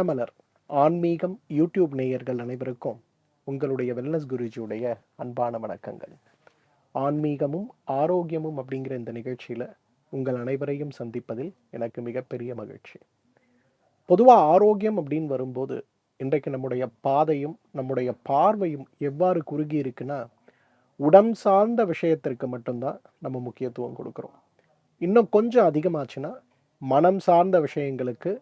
தினமலர் ஆன்மீகம் யூடியூப் நேயர்கள் அனைவருக்கும் உங்களுடைய வெல்னஸ் குருஜியுடைய அன்பான வணக்கங்கள். ஆன்மீகமும் ஆரோக்கியமும் அப்படிங்கிற இந்த நிகழ்ச்சியில் உங்கள் அனைவரையும் சந்திப்பதில் எனக்கு மிகப்பெரிய மகிழ்ச்சி. பொதுவாக ஆரோக்கியம் அப்படின்னு வரும்போது இன்றைக்கு நம்முடைய பாதையும் நம்முடைய பார்வையும் எவ்வாறு குறுகி இருக்குன்னா உடம் சார்ந்த விஷயத்திற்கு மட்டும்தான் நம்ம முக்கியத்துவம் கொடுக்குறோம். இன்னும் கொஞ்சம் அதிகமாச்சுன்னா மனம் சார்ந்த விஷயங்களுக்கு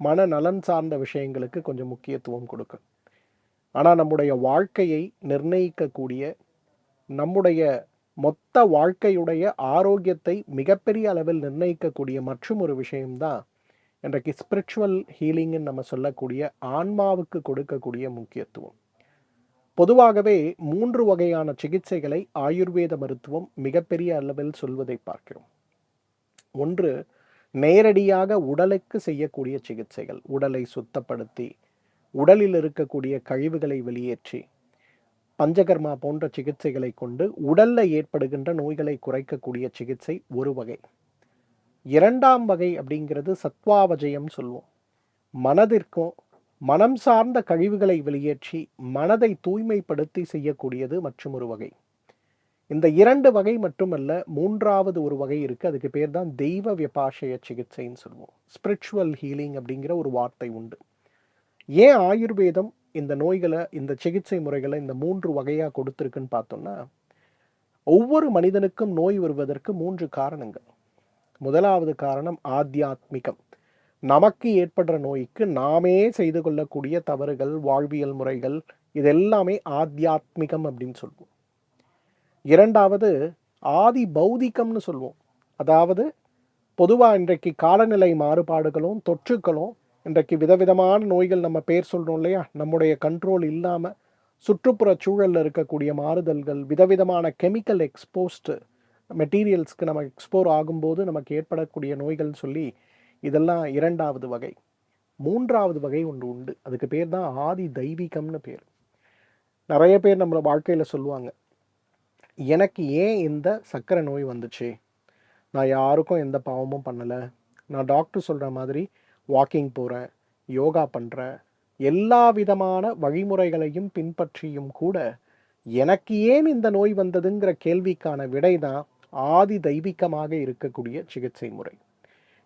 மனநலன் சார்ந்த விஷயங்களுக்கு கொஞ்சம் முக்கியத்துவம் கொடுக்கும். ஆனால் நம்முடைய வாழ்க்கையை நிர்ணயிக்கக்கூடிய நம்முடைய மொத்த வாழ்க்கையுடைய ஆரோக்கியத்தை மிகப்பெரிய அளவில் நிர்ணயிக்கக்கூடிய மற்றும் ஒரு விஷயம்தான் இன்றைக்கு ஸ்பிரிச்சுவல் ஹீலிங்னு நம்ம சொல்லக்கூடிய ஆன்மாவுக்கு கொடுக்கக்கூடிய முக்கியத்துவம். பொதுவாகவே மூன்று வகையான சிகிச்சைகளை ஆயுர்வேத மருத்துவம் மிகப்பெரிய அளவில் சொல்வதை பார்க்கிறோம். ஒன்று நேரடியாக உடலுக்கு செய்யக்கூடிய சிகிச்சைகள் உடலை சுத்தப்படுத்தி உடலில் இருக்கக்கூடிய கழிவுகளை வெளியேற்றி பஞ்சகர்மா போன்ற சிகிச்சைகளை கொண்டு உடல்ல ஏற்படுகின்ற நோய்களை குறைக்கக்கூடிய சிகிச்சை ஒரு வகை. இரண்டாம் வகை அப்படிங்கிறது சத்வாவஜயம் சொல்லுவோம் மனதிற்கும் மனம் சார்ந்த கழிவுகளை வெளியேற்றி மனதை தூய்மைப்படுத்தி செய்யக்கூடியது மற்றும் ஒரு வகை. இந்த இரண்டு வகை மட்டுமல்ல மூன்றாவது ஒரு வகை இருக்குது அதுக்கு பேர் தான் தெய்வ விபாஷய சிகிச்சைன்னு சொல்லுவோம். ஸ்பிரிச்சுவல் ஹீலிங் அப்படிங்கிற ஒரு வார்த்தை உண்டு. ஏன் ஆயுர்வேதம் இந்த நோய்களை இந்த சிகிச்சை முறைகளை இந்த மூன்று வகையாக கொடுத்துருக்குன்னு பார்த்தோம்னா ஒவ்வொரு மனிதனுக்கும் நோய் வருவதற்கு மூன்று காரணங்கள். முதலாவது காரணம் ஆத்தியாத்மிகம். நமக்கு ஏற்படுற நோய்க்கு நாமே செய்து கொள்ளக்கூடிய தவறுகள் வாழ்வியல் முறைகள் இதெல்லாமே ஆத்தியாத்மிகம் அப்படின்னு சொல்லுவோம். இரண்டாவது ஆதி பௌதிகம்னு சொல்லுவோம் அதாவது பொதுவாக இன்றைக்கு காலநிலை மாறுபாடுகளும் தொற்றுக்களும் இன்றைக்கு விதவிதமான நோய்கள் நம்ம பேர் சொல்கிறோம் இல்லையா? நம்முடைய கண்ட்ரோல் இல்லாமல் சுற்றுப்புற சூழலில் இருக்கக்கூடிய மாறுதல்கள் விதவிதமான கெமிக்கல் எக்ஸ்போஸ்டு மெட்டீரியல்ஸ்க்கு நம்ம எக்ஸ்போர் ஆகும்போது நமக்கு ஏற்படக்கூடிய நோய்கள் சொல்லி இதெல்லாம் இரண்டாவது வகை. மூன்றாவது வகை ஒன்று உண்டு. அதுக்கு பேர் தான் ஆதி தெய்வீகம்னு பேர். நிறைய பேர் நம்மளை வாழ்க்கையில் சொல்லுவாங்க. எனக்கு ஏன் இந்த சர்க்கரை நோய் வந்துச்சு? நான் யாருக்கும் எந்த பாவமும் பண்ணலை. நான் டாக்டர் சொல்கிற மாதிரி வாக்கிங் போகிறேன் யோகா பண்ணுறேன் எல்லா விதமான வழிமுறைகளையும் பின்பற்றியும் கூட எனக்கு ஏன் இந்த நோய் வந்ததுங்கிற கேள்விக்கான விடை தான் ஆதி தெய்வீகமாக இருக்கக்கூடிய சிகிச்சை முறை.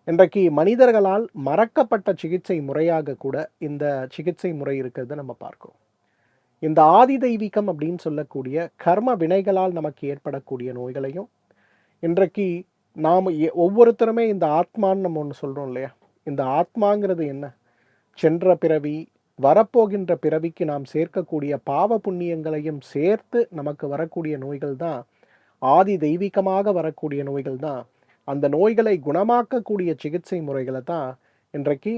இன்றைக்கு மனிதர்களால் மறக்கப்பட்ட சிகிச்சை முறையாக கூட இந்த சிகிச்சை முறை இருக்கிறத நம்ம பார்க்கிறோம். இந்த ஆதி தெய்வீகம் அப்படின்னு சொல்லக்கூடிய கர்ம வினைகளால் நமக்கு ஏற்படக்கூடிய நோய்களையும் இன்றைக்கு நாம் ஒவ்வொருத்தருமே இந்த ஆத்மான்னு நம்ம ஒன்று சொல்கிறோம் இல்லையா? இந்த ஆத்மாங்கிறது என்ன? சென்ற பிறவி வரப்போகின்ற பிறவிக்கு நாம் சேர்க்கக்கூடிய பாவ புண்ணியங்களையும் சேர்த்து நமக்கு வரக்கூடிய நோய்கள் தான் ஆதி தெய்வீகமாக வரக்கூடிய நோய்கள் தான். அந்த நோய்களை குணமாக்கக்கூடிய சிகிச்சை முறைகளை தான் இன்றைக்கு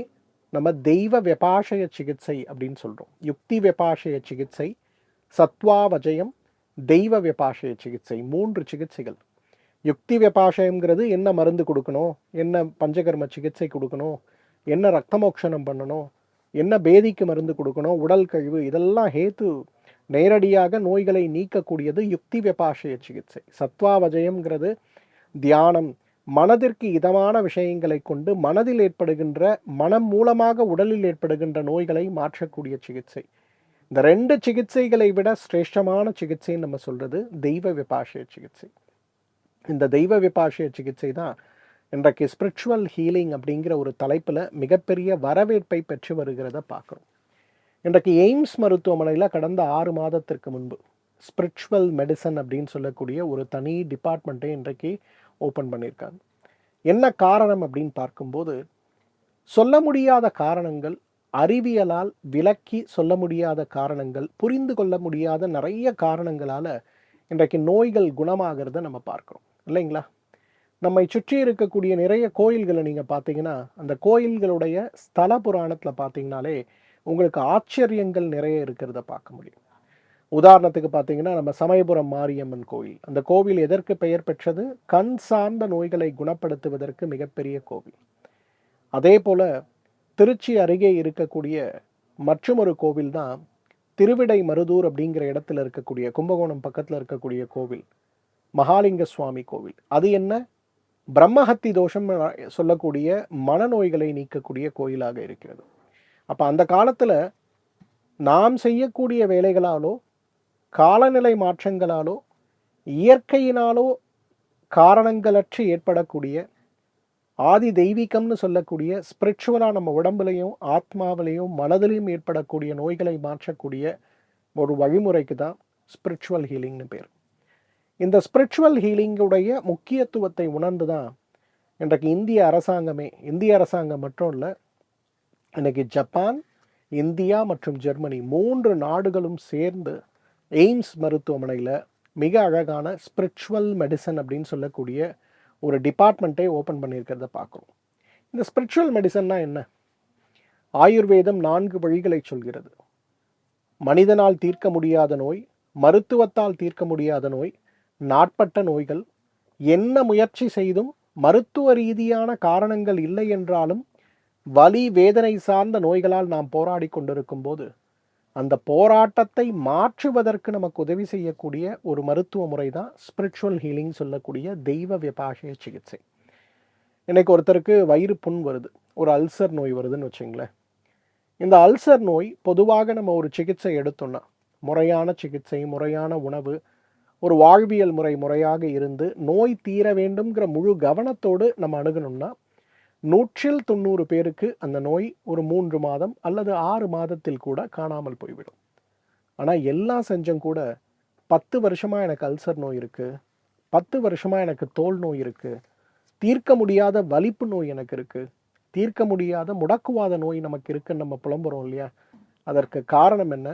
நம்ம தெய்வ வெபாஷய சிகிச்சை அப்படின்னு சொல்கிறோம் யுக்தி வெபாஷய சிகிச்சை சத்வாவஜயம் தெய்வ வெபாஷய சிகிச்சை மூன்று சிகிச்சைகள். யுக்தி வெபாஷயங்கிறது என்ன மருந்து கொடுக்கணும்? என்ன பஞ்சகர்ம சிகிச்சை கொடுக்கணும்? என்ன ரத்தமோக்ஷனம் பண்ணணும்? என்ன பேதிக்கு மருந்து கொடுக்கணும்? உடல் கழிவு இதெல்லாம் ஹேத்து நேரடியாக நோய்களை நீக்கக்கூடியது யுக்தி வெபாஷய சிகிச்சை. சத்வாவஜயம்ங்கிறது தியானம் மனதிற்கு இதமான விஷயங்களை கொண்டு மனதில் ஏற்படுகின்ற மனம் மூலமாக உடலில் ஏற்படுகின்ற நோய்களை மாற்றக்கூடிய சிகிச்சை. இந்த ரெண்டு சிகிச்சைகளை விட சிரேஷ்டமான சிகிச்சைன்னு நம்ம சொல்றது தெய்வ விபாஷய சிகிச்சை. இந்த தெய்வ விபாஷய சிகிச்சை தான் இன்றைக்கு ஸ்பிரிச்சுவல் ஹீலிங் அப்படிங்கிற ஒரு தலைப்பில் மிகப்பெரிய வரவேற்பை பெற்று வருகிறத பார்க்குறோம். இன்றைக்கு எய்ம்ஸ் மருத்துவமனையில் கடந்த ஆறு மாதத்திற்கு முன்பு ஸ்பிரிச்சுவல் மெடிசன் அப்படின்னு சொல்லக்கூடிய ஒரு தனி டிபார்ட்மெண்ட்டை இன்றைக்கு ஓப்பன் பண்ணியிருக்காங்க. என்ன காரணம் அப்படின்னு பார்க்கும்போது சொல்ல முடியாத காரணங்கள் அறிவியலால் விளக்கி சொல்ல முடியாத காரணங்கள் புரிந்து கொள்ள முடியாத நிறைய காரணங்களால் இன்றைக்கு நோய்கள் குணமாகிறத நம்ம பார்க்குறோம். இல்லைங்களா? நம்மை சுற்றி இருக்கக்கூடிய நிறைய கோயில்களை நீங்கள் பார்த்தீங்கன்னா அந்த கோயில்களுடைய ஸ்தல புராணத்தில் பார்த்தீங்கனாலே உங்களுக்கு ஆச்சரியங்கள் நிறைய இருக்கிறத பார்க்க முடியும். உதாரணத்துக்கு பார்த்தீங்கன்னா நம்ம சமயபுரம் மாரியம்மன் கோவில். அந்த கோவில் எதற்கு பெயர் பெற்றது? கண் சார்ந்த நோய்களை குணப்படுத்துவதற்கு மிகப்பெரிய கோவில். அதே போல் திருச்சி அருகே இருக்கக்கூடிய மற்றொரு கோவில் தான் திருவிடை மருதூர் அப்படிங்கிற இடத்துல இருக்கக்கூடிய கும்பகோணம் பக்கத்தில் இருக்கக்கூடிய கோவில். மகாலிங்க சுவாமி கோவில். அது என்ன? பிரம்மஹத்தி தோஷம் சொல்லக்கூடிய மனநோய்களை நீக்கக்கூடிய கோயிலாக இருக்கிறது. அப்போ அந்த காலத்தில் நாம் செய்யக்கூடிய வேலைகளாலோ காலநிலை மாற்றங்களாலோ இயற்கையினாலோ காரணங்களற்று ஏற்படக்கூடிய ஆதி தெய்வீகம்னு சொல்லக்கூடிய ஸ்பிரிச்சுவலாக நம்ம உடம்புலையும் ஆத்மாவிலையும் மனதிலையும் ஏற்படக்கூடிய நோய்களை மாற்றக்கூடிய ஒரு வழிமுறைக்கு தான் ஸ்பிரிச்சுவல் ஹீலிங்னு பேர். இந்த ஸ்பிரிச்சுவல் ஹீலிங்குடைய முக்கியத்துவத்தை உணர்ந்து தான் இன்றைக்கு இந்திய அரசாங்கமே இந்திய அரசாங்கம் மட்டும் இல்லை இன்றைக்கி ஜப்பான் இந்தியா மற்றும் ஜெர்மனி மூன்று நாடுகளும் சேர்ந்து எய்ம்ஸ் மருத்துவமனையில் மிக அழகான ஸ்பிரிச்சுவல் மெடிசன் அப்படின்னு சொல்லக்கூடிய ஒரு டிபார்ட்மெண்ட்டே ஓப்பன் பண்ணியிருக்கிறத பார்க்குறோம். இந்த ஸ்பிரிச்சுவல் மெடிசன்னா என்ன? ஆயுர்வேதம் நான்கு வழிகளை சொல்கிறது. மனிதனால் தீர்க்க முடியாத நோய் மருத்துவத்தால் தீர்க்க முடியாத நோய் நாட்பட்ட நோய்கள் என்ன முயற்சி செய்தும் மருத்துவ ரீதியான காரணங்கள் இல்லை என்றாலும் வலி வேதனை சார்ந்த நோய்களால் நாம் போராடி கொண்டிருக்கும் போது அந்த போராட்டத்தை மாற்றுவதற்கு நமக்கு உதவி செய்யக்கூடிய ஒரு மருத்துவ முறை தான் ஸ்பிரிச்சுவல் ஹீலிங் சொல்லக்கூடிய தெய்வ விபாஷய சிகிச்சை. இன்னைக்கு ஒருத்தருக்கு வயிறு புண் வருது ஒரு அல்சர் நோய் வருதுன்னு வச்சுங்களேன். இந்த அல்சர் நோய் பொதுவாக நம்ம ஒரு சிகிச்சை எடுத்தோம்னா முறையான சிகிச்சை முறையான உணவு ஒரு வாழ்வியல் முறை முறையாக இருந்து நோய் தீர வேண்டும்ங்கிற முழு கவனத்தோடு நம்ம அணுகணும்னா நூற்றில் தொண்ணூறு பேருக்கு அந்த நோய் ஒரு மூன்று மாதம் அல்லது ஆறு மாதத்தில் கூட காணாமல் போய்விடும். ஆனால் எல்லாம் செஞ்சும் கூட பத்து வருஷமாக எனக்கு அல்சர் நோய் இருக்குது பத்து வருஷமாக எனக்கு தோல் நோய் இருக்குது தீர்க்க முடியாத வலிப்பு நோய் எனக்கு இருக்குது தீர்க்க முடியாத முடக்குவாத நோய் நமக்கு இருக்குன்னு நம்ம புலம்புறோம் இல்லையா? அதற்கு காரணம் என்ன?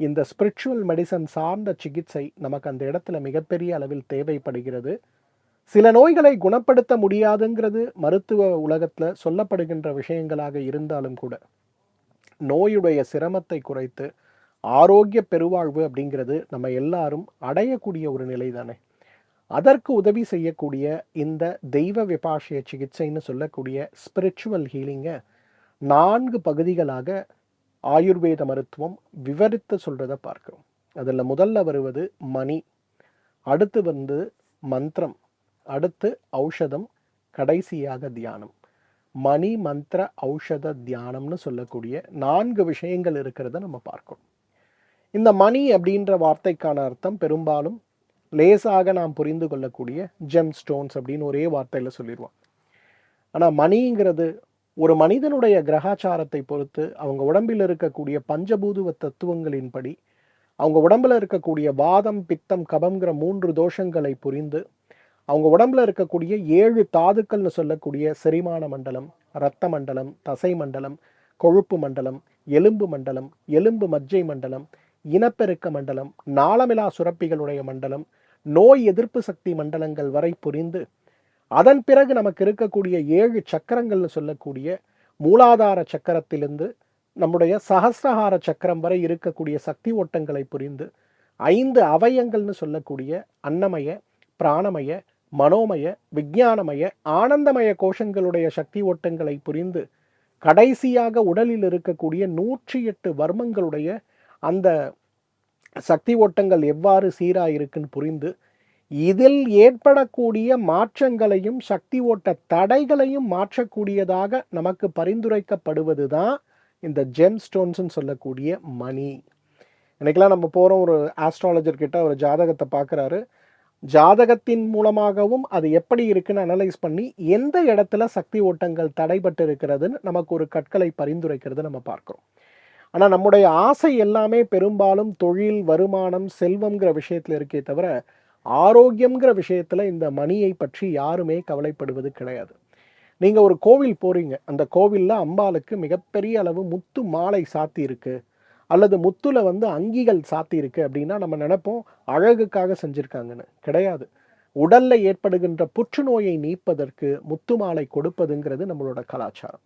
இந்த ஸ்பிரிச்சுவல் மெடிசன் சார்ந்த சிகிச்சை நமக்கு அந்த இடத்துல மிகப்பெரிய அளவில் தேவைப்படுகிறது. சில நோய்களை குணப்படுத்த முடியாதுங்கிறது மருத்துவ உலகத்தில் சொல்லப்படுகின்ற விஷயங்களாக இருந்தாலும் கூட நோயுடைய சிரமத்தை குறைத்து ஆரோக்கிய பெருவாழ்வு அப்படிங்கிறது நம்ம எல்லாரும் அடையக்கூடிய ஒரு நிலை தானே அதற்கு உதவி செய்யக்கூடிய இந்த தெய்வ விபாஷய சிகிச்சைன்னு சொல்லக்கூடிய ஸ்பிரிச்சுவல் ஹீலிங்கை நான்கு பகுதிகளாக ஆயுர்வேத மருத்துவம் விவரித்து சொல்கிறத பார்க்கிறோம். அதில் முதல்ல வருவது மணி அடுத்து வந்து மந்திரம். அடுத்து ஔஷதம் கடைசியாக தியானம். மணி மந்திர ஔஷத தியானம்னு சொல்லக்கூடிய நான்கு விஷயங்கள் இருக்கிறத நம்ம பார்க்கணும். இந்த மணி அப்படின்ற வார்த்தைக்கான அர்த்தம் பெரும்பாலும் லேசாக நாம் புரிந்து கொள்ளக்கூடிய ஜெம் ஸ்டோன்ஸ் அப்படின்னு ஒரே வார்த்தையில் சொல்லிடுவோம் ஆனால் மணிங்கிறது ஒரு மனிதனுடைய கிரகாச்சாரத்தை பொறுத்து அவங்க உடம்பில் இருக்கக்கூடிய பஞ்சபூதுவ தத்துவங்களின்படி அவங்க உடம்பில் இருக்கக்கூடிய வாதம் பித்தம் கபம்ங்கிற மூன்று தோஷங்களை புரிந்து அவங்க உடம்புல இருக்கக்கூடிய ஏழு தாதுக்கள்னு சொல்லக்கூடிய செரிமான மண்டலம் இரத்த மண்டலம் தசை மண்டலம் கொழுப்பு மண்டலம் எலும்பு மண்டலம் எலும்பு மஜ்ஜை மண்டலம் இனப்பெருக்க மண்டலம் நாளமிலா சுரப்பிகளுடைய மண்டலம் நோய் எதிர்ப்பு சக்தி மண்டலங்கள் வரை புரிந்து அதன் பிறகு நமக்கு இருக்கக்கூடிய ஏழு சக்கரங்கள்னு சொல்லக்கூடிய மூலாதார சக்கரத்திலிருந்து நம்முடைய சகசிரஹார சக்கரம் வரை இருக்கக்கூடிய சக்தி ஓட்டங்களை புரிந்து ஐந்து அவயங்கள்னு சொல்லக்கூடிய அன்னமய பிராணமய மனோமய விஞ்ஞானமய ஆனந்தமய கோஷங்களுடைய சக்தி ஓட்டங்களை புரிந்து கடைசியாக உடலில் இருக்கக்கூடிய நூற்றி எட்டு வர்மங்களுடைய அந்த சக்தி ஓட்டங்கள் எவ்வாறு சீராக இருக்குன்னு புரிந்து இதில் ஏற்படக்கூடிய மாற்றங்களையும் சக்தி ஓட்ட தடைகளையும் மாற்றக்கூடியதாக நமக்கு பரிந்துரைக்கப்படுவது தான் இந்த ஜெம் ஸ்டோன்ஸ்ன்னு சொல்லக்கூடிய மணி. இன்றைக்கெல்லாம் நம்ம போகிறோம் ஒரு ஆஸ்ட்ராலஜர் கிட்ட ஒரு ஜாதகத்தை பார்க்குறாரு. ஜாதகத்தின் மூலமாகவும் அது எப்படி இருக்குன்னு அனலைஸ் பண்ணி எந்த இடத்துல சக்தி ஓட்டங்கள் தடைபட்டு இருக்கிறதுன்னு நமக்கு ஒரு கற்களை பரிந்துரைக்கிறது நம்ம பார்க்குறோம். ஆனால் நம்முடைய ஆசை எல்லாமே பெரும்பாலும் தொழில் வருமானம் செல்வம்ங்கிற விஷயத்தில் இருக்கே தவிர ஆரோக்கியம்ங்கிற விஷயத்தில் இந்த மணியை பற்றி யாருமே கவலைப்படுவது கிடையாது. நீங்கள் ஒரு கோவில் போகிறீங்க அந்த கோவிலில் அம்பாளுக்கு மிகப்பெரிய அளவு முத்து மாலை சாத்தி இருக்குது அல்லது முத்துல வந்து அங்கிகள் சாத்தியிருக்கு அப்படின்னா நம்ம நினைப்போம் அழகுக்காக செஞ்சுருக்காங்கன்னு. கிடையாது. உடலில் ஏற்படுகின்ற புற்றுநோயை நீப்பதற்கு முத்து மாலை கொடுப்பதுங்கிறது நம்மளோட கலாச்சாரம்.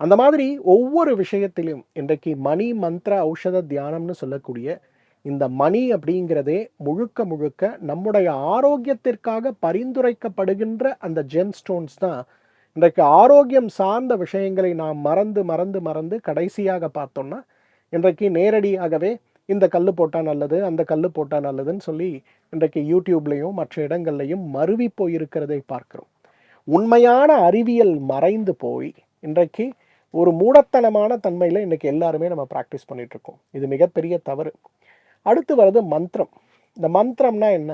அந்த மாதிரி ஒவ்வொரு விஷயத்திலும் இன்றைக்கு மணி மந்திர ஔஷத தியானம்னு சொல்லக்கூடிய இந்த மணி அப்படிங்கிறதே முழுக்க முழுக்க நம்முடைய ஆரோக்கியத்திற்காக பரிந்துரைக்கப்படுகின்ற அந்த ஜெம் ஸ்டோன்ஸ் தான். இன்றைக்கு ஆரோக்கியம் சார்ந்த விஷயங்களை நாம் மறந்து மறந்து மறந்து கடைசியாக பார்த்தோம்னா இன்றைக்கு நேரடியாகவே இந்த கல் போட்டால் நல்லது அந்த கல் போட்டால் நல்லதுன்னு சொல்லி இன்றைக்கு யூடியூப்லேயும் மற்ற இடங்கள்லையும் மருவி போயிருக்கிறதை பார்க்கிறோம். உண்மையான அறிவியல் மறைந்து போய் இன்றைக்கு ஒரு மூடத்தனமான தன்மையில் இன்றைக்கி எல்லாருமே நம்ம ப்ராக்டிஸ் பண்ணிகிட்ருக்கோம் இது மிகப்பெரிய தவறு. அடுத்து வர்றது மந்திரம். இந்த மந்திரம்னா என்ன?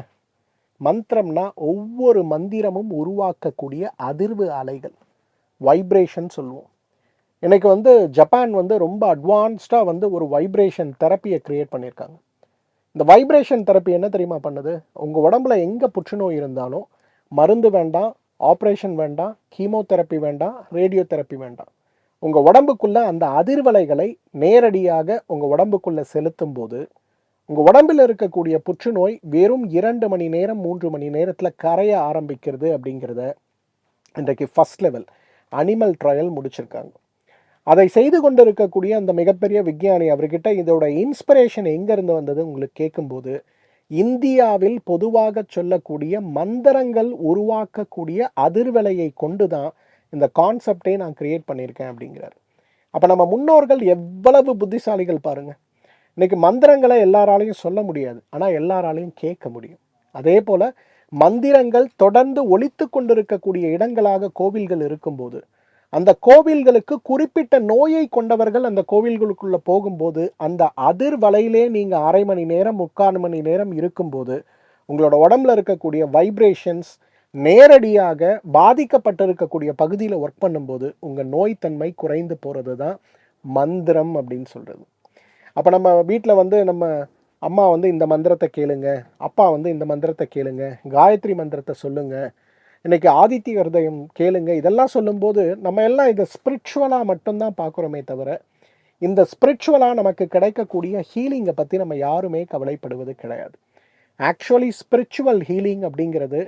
மந்திரம்னா ஒவ்வொரு மந்திரமும் உருவாக்கக்கூடிய அதிர்வு அலைகள் வைப்ரேஷன் சொல்லுவோம். எனக்கு வந்து ஜப்பான் வந்து ரொம்ப அட்வான்ஸ்டாக வந்து ஒரு வைப்ரேஷன் தெரப்பியை க்ரியேட் பண்ணியிருக்காங்க இந்த வைப்ரேஷன் தெரப்பி என்ன தெரியுமா பண்ணுது? உங்கள் உடம்புல எங்கே புற்றுநோய் இருந்தாலும் மருந்து வேண்டாம் ஆப்ரேஷன் வேண்டாம் கீமோதெரப்பி வேண்டாம் ரேடியோ தெரப்பி வேண்டாம். உங்கள் உடம்புக்குள்ளே அந்த அதிர்வலைகளை நேரடியாக உங்கள் உடம்புக்குள்ளே செலுத்தும் போது உங்கள் உடம்பில் இருக்கக்கூடிய புற்றுநோய் வெறும் இரண்டு மணி நேரம் மூன்று மணி நேரத்தில் கரைய ஆரம்பிக்கிறது அப்படிங்கிறத இன்றைக்கு ஃபர்ஸ்ட் லெவல் அனிமல் ட்ரையல் முடிச்சிருக்காங்க. அதை செய்து கொண்டிருக்கக்கூடிய அந்த மிகப்பெரிய விஞ்ஞானி அவர்கிட்ட இதோட இன்ஸ்பிரேஷன் எங்கேருந்து வந்தது உங்களுக்கு கேட்கும்போது இந்தியாவில் பொதுவாக சொல்லக்கூடிய மந்திரங்கள் உருவாக்கக்கூடிய அதிர்வலையை கொண்டு தான் இந்த கான்செப்டே நான் கிரியேட் பண்ணியிருக்கேன் அப்படிங்கிறார். அப்போ நம்ம முன்னோர்கள் எவ்வளவு புத்திசாலிகள் பாருங்கள் இன்னைக்கு மந்திரங்களை எல்லாராலையும் சொல்ல முடியாது ஆனால் எல்லாராலையும் கேட்க முடியும். அதே போல் மந்திரங்கள் தொடர்ந்து ஒழித்து கொண்டிருக்கக்கூடிய இடங்களாக கோவில்கள் இருக்கும்போது அந்த கோவில்களுக்கு குறிப்பிட்ட நோயை கொண்டவர்கள் அந்த கோவில்களுக்குள்ள போகும்போது அந்த அதிர் வலையிலே நீங்க அரை மணி நேரம் முக்கால் மணி நேரம் இருக்கும்போது உங்களோட உடம்புல இருக்கக்கூடிய வைப்ரேஷன்ஸ் நேரடியாக பாதிக்கப்பட்டிருக்கக்கூடிய பகுதியில் ஒர்க் பண்ணும்போது உங்கள் நோய்த்தன்மை குறைந்து போகிறது தான் மந்திரம் அப்படின்னு சொல்கிறது அப்போ நம்ம வீட்டில் வந்து நம்ம அம்மா வந்து இந்த மந்திரத்தை கேளுங்க அப்பா வந்து இந்த மந்திரத்தை கேளுங்க காயத்ரி மந்திரத்தை சொல்லுங்கள் இன்னைக்கு ஆதித்தி ஹிருதயம் கேளுங்க இதெல்லாம் சொல்லும்போது நம்ம எல்லாம் இதை ஸ்பிரிச்சுவலாக மட்டும்தான் பார்க்குறோமே தவிர இந்த ஸ்பிரிச்சுவலாக நமக்கு கிடைக்கக்கூடிய ஹீலிங்கை பற்றி நம்ம யாருமே கவலைப்படுவது கிடையாது. ஆக்சுவலி ஸ்பிரிச்சுவல் ஹீலிங் அப்படிங்கிறது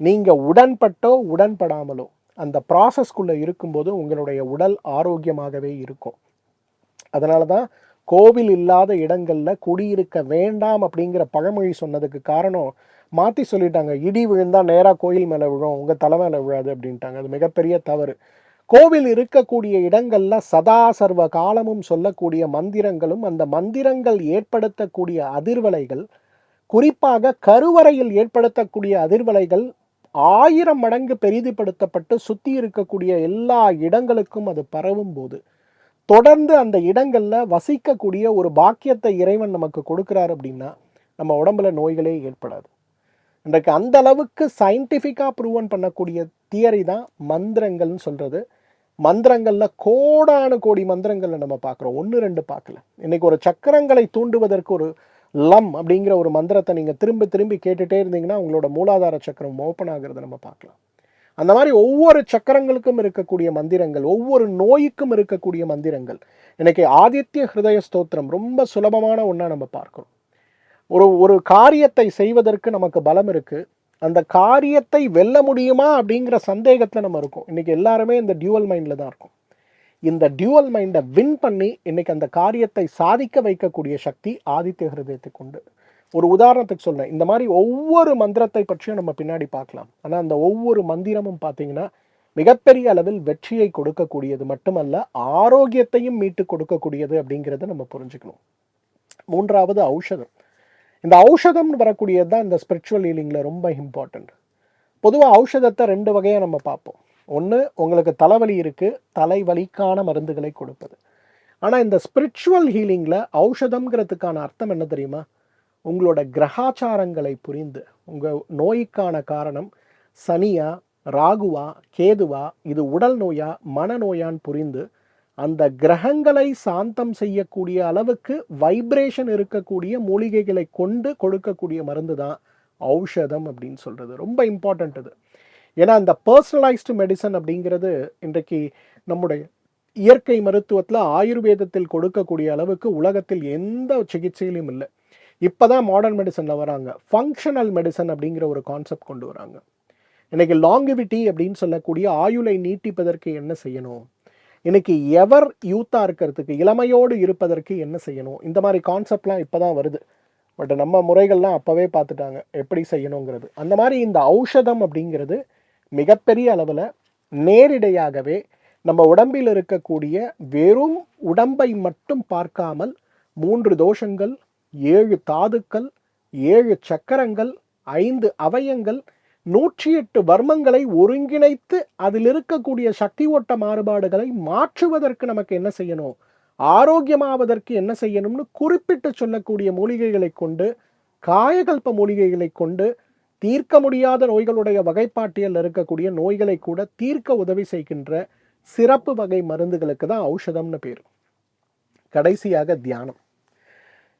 நீங்கள் உடன்பட்டோ உடன்படாமலோ அந்த ப்ராசஸ்க்குள்ளே இருக்கும்போது உங்களுடைய உடல் ஆரோக்கியமாகவே இருக்கும். அதனால தான் கோவில் இல்லாத இடங்களில் குடியிருக்க வேண்டாம் அப்படிங்கிற பழமொழி சொன்னதுக்கு காரணம் மாற்றி சொல்லிட்டாங்க. இடி விழுந்தால் நேராக கோயில் மேலே விழும் உங்கள் தலை மேலே விழாது அப்படின்ட்டாங்க. அது மிகப்பெரிய தவறு. கோவில் இருக்கக்கூடிய இடங்களில் சதா சர்வ காலமும் சொல்லக்கூடிய மந்திரங்களும் அந்த மந்திரங்கள் ஏற்படுத்தக்கூடிய அதிர்வலைகள் குறிப்பாக கருவறையில் ஏற்படுத்தக்கூடிய அதிர்வலைகள் ஆயிரம் மடங்கு பெரிதுபடுத்தப்பட்டு சுற்றி இருக்கக்கூடிய எல்லா இடங்களுக்கும் அது பரவும் போது தொடர்ந்து அந்த இடங்களில் வசிக்கக்கூடிய ஒரு பாக்கியத்தை இறைவன் நமக்கு கொடுக்குறாரு அப்படின்னா நம்ம உடம்புல நோய்களே ஏற்படாது. இன்றைக்கு அந்த அளவுக்கு சயின்டிஃபிக்காக ப்ரூவன் பண்ணக்கூடிய தியரி தான் மந்திரங்கள்னு சொல்கிறது மந்திரங்களில் கோடான கோடி மந்திரங்களை நம்ம பார்க்குறோம். ஒன்று ரெண்டு பார்க்கல. இன்னைக்கு ஒரு சக்கரங்களை தூண்டுவதற்கு ஒரு லம் அப்படிங்கிற ஒரு மந்திரத்தை நீங்கள் திரும்பி திரும்பி கேட்டுகிட்டே இருந்தீங்கன்னா உங்களோட மூலாதார சக்கரம் ஓப்பன் ஆகிறத நம்ம பார்க்கலாம். அந்த மாதிரி ஒவ்வொரு சக்கரங்களுக்கும் இருக்கக்கூடிய மந்திரங்கள் ஒவ்வொரு நோய்க்கும் இருக்கக்கூடிய மந்திரங்கள். இன்றைக்கி ஆதித்ய ஹிருதய ஸ்தோத்திரம் ரொம்ப சுலபமான ஒன்றா நம்ம பார்க்குறோம். ஒரு ஒரு காரியத்தை செய்வதற்கு நமக்கு பலம் இருக்குது அந்த காரியத்தை வெல்ல முடியுமா அப்படிங்கிற சந்தேகத்தில் நம்ம இருக்கோம். இன்றைக்கி எல்லாருமே இந்த டியூவல் மைண்டில் தான் இருக்கும். இந்த டியூவல் மைண்டை வின் பண்ணி இன்னைக்கு அந்த காரியத்தை சாதிக்க வைக்கக்கூடிய சக்தி ஆதித்ய ஹிருதயத்துக்கு உண்டு. ஒரு உதாரணத்துக்கு சொல்கிறேன் இந்த மாதிரி ஒவ்வொரு மந்திரத்தை பற்றியும் நம்ம பின்னாடி பார்க்கலாம். ஆனால் அந்த ஒவ்வொரு மந்திரமும் பார்த்தீங்கன்னா மிகப்பெரிய அளவில் வெற்றியை கொடுக்கக்கூடியது மட்டுமல்ல ஆரோக்கியத்தையும் மீட்டு கொடுக்கக்கூடியது அப்படிங்கிறத நம்ம புரிஞ்சுக்கணும். மூன்றாவது ஔஷதம். இந்த ஔஷதம்னு வரக்கூடியது தான் இந்த ஸ்பிரிச்சுவல் ஹீலிங்கில் ரொம்ப இம்பார்ட்டண்ட் பொதுவாக ஔஷதத்தை ரெண்டு வகையாக நம்ம பார்ப்போம். ஒன்று உங்களுக்கு தலைவலி இருக்குது தலைவலிக்கான மருந்துகளை கொடுப்பது. ஆனால் இந்த ஸ்பிரிச்சுவல் ஹீலிங்கில் ஔஷதம்ங்கிறதுக்கான அர்த்தம் என்ன தெரியுமா? உங்களோட கிரகாச்சாரங்களை புரிந்து உங்கள் நோய்க்கான காரணம் சனியா ராகுவா கேதுவா இது உடல் நோயா மனநோயான்னு புரிந்து அந்த கிரகங்களை சாந்தம் செய்யக்கூடிய அளவுக்கு வைப்ரேஷன் இருக்கக்கூடிய மூலிகைகளை கொண்டு கொடுக்கக்கூடிய மருந்து தான் ஔஷதம் அப்படின்னு சொல்கிறது ரொம்ப இம்பார்ட்டண்ட் இது ஏன்னா அந்த பர்சனலைஸ்டு மெடிசன் அப்படிங்கிறது இன்றைக்கு நம்முடைய இயற்கை மருத்துவத்தில் ஆயுர்வேதத்தில் கொடுக்கக்கூடிய அளவுக்கு உலகத்தில் எந்த சிகிச்சையிலும் இல்லை. இப்போ தான் மாடர்ன் மெடிசனில் வராங்க. ஃபங்க்ஷனல் மெடிசன் அப்படிங்கிற ஒரு கான்செப்ட் கொண்டு வராங்க. இன்றைக்கி லாங்கிவிட்டி அப்படின்னு சொல்லக்கூடிய ஆயுளை நீட்டிப்பதற்கு என்ன செய்யணும்? இன்னைக்கு எவர் யூத்தாக இருக்கிறதுக்கு இளமையோடு இருப்பதற்கு என்ன செய்யணும்? இந்த மாதிரி கான்செப்ட்லாம் இப்போ தான் வருது. பட் நம்ம முறைகள்லாம் அப்போவே பார்த்துட்டாங்க எப்படி செய்யணுங்கிறது. அந்த மாதிரி இந்த ஔஷதம் அப்படிங்கிறது மிகப்பெரிய அளவில் நேரிடையாகவே நம்ம உடம்பில் இருக்கக்கூடிய வெறும் உடம்பை மட்டும் பார்க்காமல் மூன்று தோஷங்கள் ஏழு தாதுக்கள் ஏழு சக்கரங்கள் ஐந்து அவயங்கள் நூற்றி எட்டு வர்மங்களை ஒருங்கிணைத்து அதில் இருக்கக்கூடிய சக்தி ஓட்ட மாறுபாடுகளை மாற்றுவதற்கு நமக்கு என்ன செய்யணும்? ஆரோக்கியமாவதற்கு என்ன செய்யணும்னு குறிப்பிட்டு சொல்லக்கூடிய மூலிகைகளை கொண்டு காயகல்ப மூலிகைகளை கொண்டு தீர்க்க முடியாத நோய்களுடைய வகைப்பாட்டியல் இருக்கக்கூடிய நோய்களை கூட தீர்க்க உதவி செய்கின்ற சிறப்பு வகை மருந்துகளுக்கு தான் ஔஷதம்னு பேர். கடைசியாக தியானம்.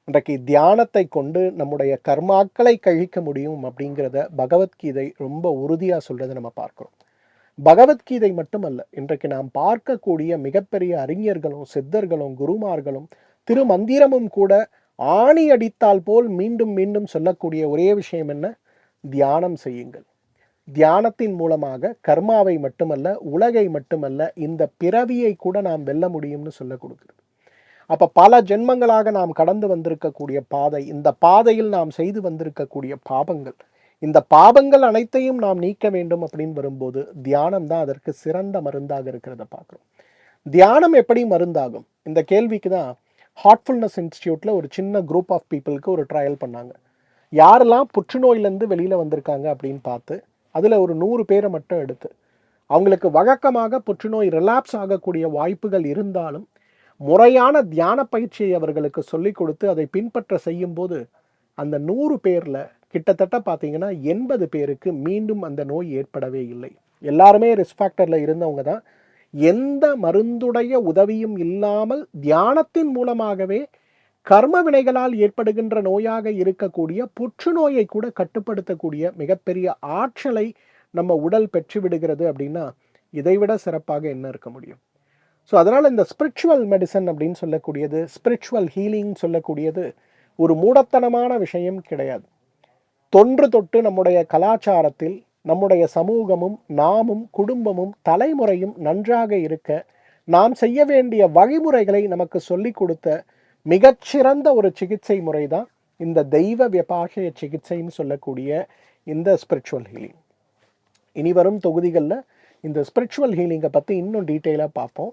இன்றைக்கு தியானத்தை கொண்டு நம்முடைய கர்மாக்களை கழிக்க முடியும் அப்படிங்கிறத பகவத்கீதை ரொம்ப உறுதியாக சொல்றதை நம்ம பார்க்குறோம். பகவத்கீதை மட்டுமல்ல இன்றைக்கு நாம் பார்க்கக்கூடிய மிகப்பெரிய அறிஞர்களும் சித்தர்களும் குருமார்களும் திருமந்திரமும் கூட ஆணி அடித்தால் போல் மீண்டும் மீண்டும் சொல்லக்கூடிய ஒரே விஷயம் என்ன? தியானம் செய்யுங்கள். தியானத்தின் மூலமாக கர்மாவை மட்டுமல்ல உலகை மட்டுமல்ல இந்த பிறவியை கூட நாம் வெல்ல முடியும்னு சொல்ல கொடுக்குறது. அப்ப பல ஜென்மங்களாக நாம் கடந்து வந்திருக்கக்கூடிய பாதை இந்த பாதையில் நாம் செய்து வந்திருக்கக்கூடிய பாபங்கள். இந்த பாபங்கள் அனைத்தையும் நாம் நீக்க வேண்டும் அப்படின்னு வரும்போது தியானம் தான் அதற்கு சிறந்த மருந்தாக இருக்கிறத பார்க்குறோம். தியானம் எப்படி மருந்தாகும்? இந்த கேள்விக்கு தான் ஹார்ட்ஃபுல்னஸ் இன்ஸ்டியூட்டில் ஒரு சின்ன குரூப் ஆஃப் பீப்புளுக்கு ஒரு ட்ரையல் பண்ணாங்க. யாரெல்லாம் புற்றுநோயிலேருந்து வெளியில் வந்திருக்காங்க அப்படின்னு பார்த்து அதில் ஒரு நூறு பேரை மட்டும் எடுத்து அவங்களுக்கு வழக்கமாக புற்றுநோய் ரிலாப்ஸ் ஆகக்கூடிய வாய்ப்புகள் இருந்தாலும் முறையான தியான பயிற்சியை அவர்களுக்கு சொல்லிக் கொடுத்து அதை பின்பற்ற செய்யும்போது அந்த நூறு பேரில் கிட்டத்தட்ட பார்த்தீங்கன்னா எண்பது பேருக்கு மீண்டும் அந்த நோய் ஏற்படவே இல்லை. எல்லாருமே ரிஸ்க் ஃபேக்டரில் இருந்தவங்க தான். எந்த மருந்துடைய உதவியும் இல்லாமல் தியானத்தின் மூலமாகவே கர்ம வினைகளால் ஏற்படுகின்ற நோயாக இருக்கக்கூடிய புற்றுநோயை கூட கட்டுப்படுத்தக்கூடிய மிகப்பெரிய ஆற்றலை நம்ம உடல் பெற்று விடுகிறது அப்படின்னா இதைவிட சிறப்பாக என்ன இருக்க முடியும்? ஸோ அதனால் இந்த ஸ்பிரிச்சுவல் மெடிசன் அப்படின்னு சொல்லக்கூடியது ஸ்பிரிச்சுவல் ஹீலிங் சொல்லக்கூடியது ஒரு மூடத்தனமான விஷயம் கிடையாது. தொன்று தொட்டு நம்முடைய கலாச்சாரத்தில் நம்முடைய சமூகமும் நாமும் குடும்பமும் தலைமுறையும் நன்றாக இருக்க நாம் செய்ய வேண்டிய வழிமுறைகளை நமக்கு சொல்லிக் கொடுத்த மிகச்சிறந்த ஒரு சிகிச்சை முறை தான் இந்த தெய்வ விபாஷய சிகிச்சைன்னு சொல்லக்கூடிய இந்த ஸ்பிரிச்சுவல் ஹீலிங் இனி வரும் தொகுதிகளில் இந்த ஸ்பிரிச்சுவல் ஹீலிங்கை பற்றி இன்னும் டீட்டெயிலாக பார்ப்போம்.